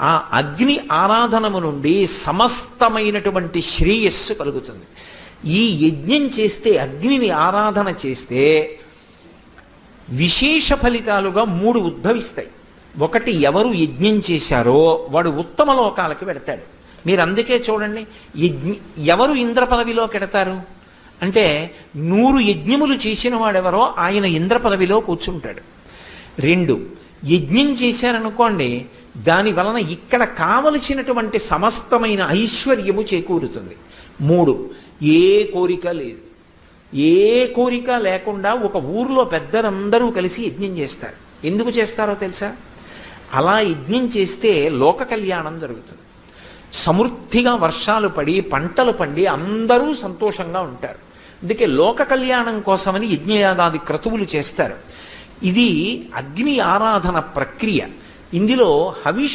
ఆ అగ్ని ఆరాధనము నుండి సమస్తమైనటువంటి శ్రేయస్సు కలుగుతుంది. ఈ యజ్ఞం చేస్తే అగ్నిని ఆరాధన చేస్తే విశేష ఫలితాలుగా మూడు ఉద్భవిస్తాయి. ఒకటి ఎవరు యజ్ఞం చేశారో వాడు ఉత్తమ లోకాలకు వెడతాడు. మీరు అందుకే చూడండి యజ్ఞ ఎవరు ఇంద్ర పదవిలోకి ఎడతారు అంటే నూరు యజ్ఞములు చేసిన వాడెవరో ఆయన ఇంద్ర పదవిలో కూర్చుంటాడు. రెండు యజ్ఞం చేశారనుకోండి దాని వలన ఇక్కడ కావలసినటువంటి సమస్తమైన ఐశ్వర్యము చేకూరుతుంది. మూడు ఏ కోరిక లేదు. ఏ కోరిక లేకుండా ఒక ఊర్లో పెద్దలందరూ కలిసి యజ్ఞం చేస్తారు. ఎందుకు చేస్తారో తెలుసా? అలా యజ్ఞం చేస్తే లోక కళ్యాణం జరుగుతుంది. సమృద్ధిగా వర్షాలు పడి పంటలు పండి అందరూ సంతోషంగా ఉంటారు. అందుకే లోక కళ్యాణం కోసమని యజ్ఞయాగాది క్రతువులు చేస్తారు. ఇది అగ్ని ఆరాధన ప్రక్రియ. ఇందులో హవిష్